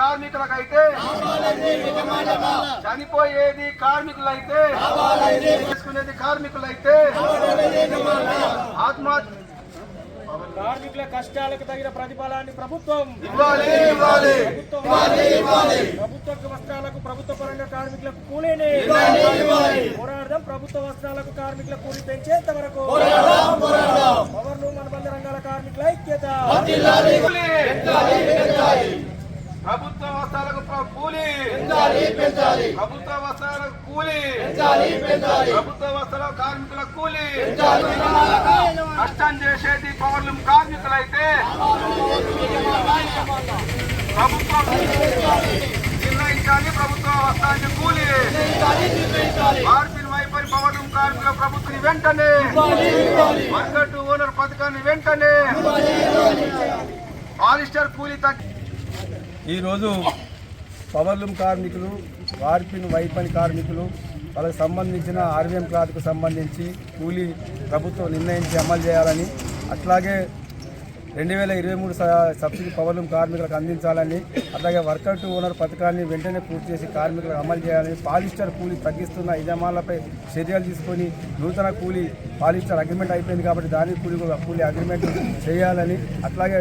కార్మికులకైతే చనిపోయేది కార్మికులైతే చేసుకునేది కార్మికులైతే ఆత్మహత్య కార్మికుల కష్టాలకు తగిన ప్రతిఫలాన్ని ప్రభుత్వం ప్రభుత్వం ప్రభుత్వ వస్త్రాలకు ప్రభుత్వ పరంగా కార్మికులకు కూలీని. పోరాడదాం ప్రభుత్వ వస్త్రాలకు కార్మికుల కూలీ పెంచేంత వరకు. పవర్లు మనబంధ రంగాల కార్మికుల ఐక్యత కూలీ. ప్రభుత్వ వస్త్రాలకు ప్ర- కూలీ ప్రభుత్వ వస్త్రాలకు కూలీ. ప్రభుత్వ వస్త్రాల కార్మికుల కూలీ. కష్టం చేసేది పవర్లు కార్మికులైతే ప్రభుత్వం నిర్ణయించాలి ప్రభుత్వ వస్త్రానికి కూలీ. భారతీయ వైపరి పవర్లు కార్మికుల ప్రభుత్వం వెంటనే. టు ఓనర్ పథకాన్ని వెంటనే. పాలిస్టర్ కూలీ తగ్గి ఈరోజు పవర్లూమ్ కార్మికులు వార్పిన్ వైపని కార్మికులు వాళ్ళకి సంబంధించిన ఆర్వీఎం క్లాత్కు సంబంధించి కూలీ ప్రభుత్వం నిర్ణయించి అమలు చేయాలని అట్లాగే రెండు వేల ఇరవై మూడు సబ్సిడీ పవర్లూమ్ కార్మికులకు అందించాలని అట్లాగే వర్కర్ టు ఓనర్ పథకాన్ని వెంటనే పూర్తి చేసి కార్మికులకు అమలు చేయాలని పాలిస్టర్ కూలీ తగ్గిస్తున్న యజమానులపై చర్యలు తీసుకొని నూతన కూలీ పాలిస్టర్ అగ్రిమెంట్ అయిపోయింది కాబట్టి దాని కూలీ కూలీ అగ్రిమెంట్ చేయాలని అట్లాగే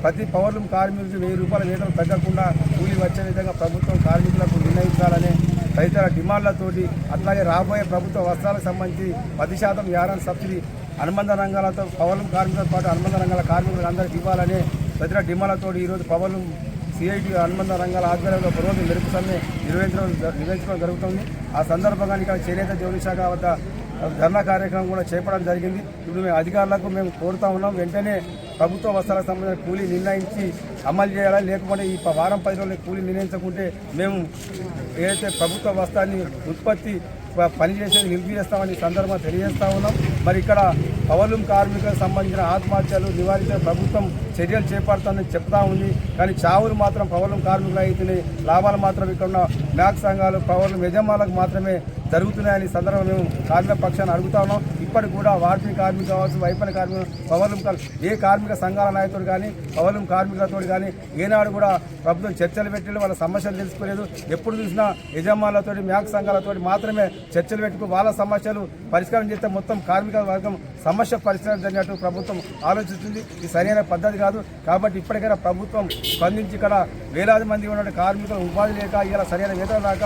ప్రతి పవర్లు కార్మికులకు వెయ్యి రూపాయల వేతనం తగ్గకుండా కూలి వచ్చే విధంగా ప్రభుత్వం కార్మికులకు నిర్ణయించాలనే తదితర డిమాండ్లతోటి అట్లాగే రాబోయే ప్రభుత్వ వస్త్రాలకు సంబంధించి పది శాతం యారాన్ సబ్సిడీ అనుబంధ రంగాలతో పవన్ కార్మికులతో పాటు అనుబంధ రంగాల కార్మికులకు అందరికీ ఇవ్వాలనే తదితర డిమాండ్లతో ఈరోజు పౌరులు సిఐటి అనుబంధ రంగాల ఆధ్వర్యంలో రోజు మెరుపు సమ్మె నిర్వహించడం నిర్వహించడం జరుగుతుంది. ఆ సందర్భంగా ఇక్కడ చేనేత జౌలి శాఖ వద్ద ధర్నా కార్యక్రమం కూడా చేపడడం జరిగింది. ఇప్పుడు మేము అధికారులకు మేము కోరుతా ఉన్నాం. వెంటనే ప్రభుత్వ వస్త్రాలకు సంబంధించిన కూలీ నిర్ణయించి అమలు చేయాలా? లేకపోతే ఈ వారం పది రోజులు కూలీ నిర్ణయించకుంటే మేము ఏదైతే ప్రభుత్వ వస్త్రాన్ని ఉత్పత్తి ప- పనిచేసేది నిలిపివేస్తామని సందర్భంగా తెలియజేస్తా ఉన్నాం. మరి ఇక్కడ పవర్లూమ్ కార్మికులకు సంబంధించిన ఆత్మహత్యలు నివారించే ప్రభుత్వం చర్యలు చేపడుతుందని చెప్తా ఉంది. కానీ చావులు మాత్రం పవర్లూమ్ కార్మికులు అయితేనే లాభాలు మాత్రం ఇక్కడ ఉన్న మ్యాక్ సంఘాలు పవర్లూమ్ యజమానులకు మాత్రమే జరుగుతున్నాయని సందర్భంలో సందర్భంగా మేము కార్మిక పక్షాన్ని అడుగుతా ఉన్నాం. ఇప్పటికి కూడా వార్పిని కార్మిక కావచ్చు వైఫల్య కార్మిక పవర్లూమ్ ఏ కార్మిక సంఘాల నాయకుడు కానీ పవర్లూమ్ కార్మికులతో కానీ ఏనాడు కూడా ప్రభుత్వం చర్చలు పెట్టలేదు వాళ్ళ సమస్యలు తెలుసుకోలేదు. ఎప్పుడు చూసినా యజమానులతో మ్యాక్ సంఘాలతో మాత్రమే చర్చలు పెట్టుకు వాళ్ళ సమస్యలు పరిష్కారం చేస్తే మొత్తం కార్మిక వర్గం సమస్య పరిష్కారం జరిగినట్టు ప్రభుత్వం ఆలోచిస్తుంది. ఇది సరైన పద్ధతి కాదు. కాబట్టి ఇప్పటికైనా ప్రభుత్వం స్పందించి ఇక్కడ వేలాది మంది ఉన్న కార్మికులు ఉపాధి లేక ఇలా సరైన వేతనం రాక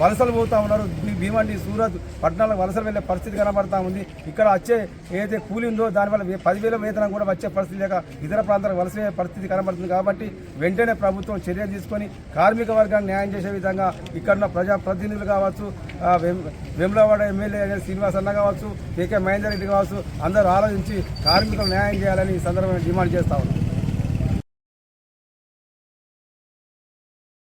వలసలు పోతా ఉన్నారు. భీమండి సూరత్ పట్టణాలకు వలసలు వెళ్ళే పరిస్థితి కనబడతా ఉంది. ఇక్కడ వచ్చే ఏదైతే కూలి ఉందో దానివల్ల వే- పదివేల వేతనం కూడా వచ్చే పరిస్థితి లేక ఇతర ప్రాంతాలకు వలస పరిస్థితి కనబడుతుంది. కాబట్టి వెంటనే ప్రభుత్వం చర్యలు తీసుకొని కార్మిక వర్గాన్ని న్యాయం చేసే విధంగా ఇక్కడ ఉన్న ప్రజా ప్రతినిధులు కావచ్చు వెం- వెమ్లవాడ ఎమ్మెల్యే అయిన శ్రీనివాస్ అన్న కావచ్చు కేకే మహేందర్ రెడ్డి కావచ్చు అందరూ ఆలోచించి కార్మికులు న్యాయం చేయాలని ఈ సందర్భంగా డిమాండ్ చేస్తా ఉన్నాం.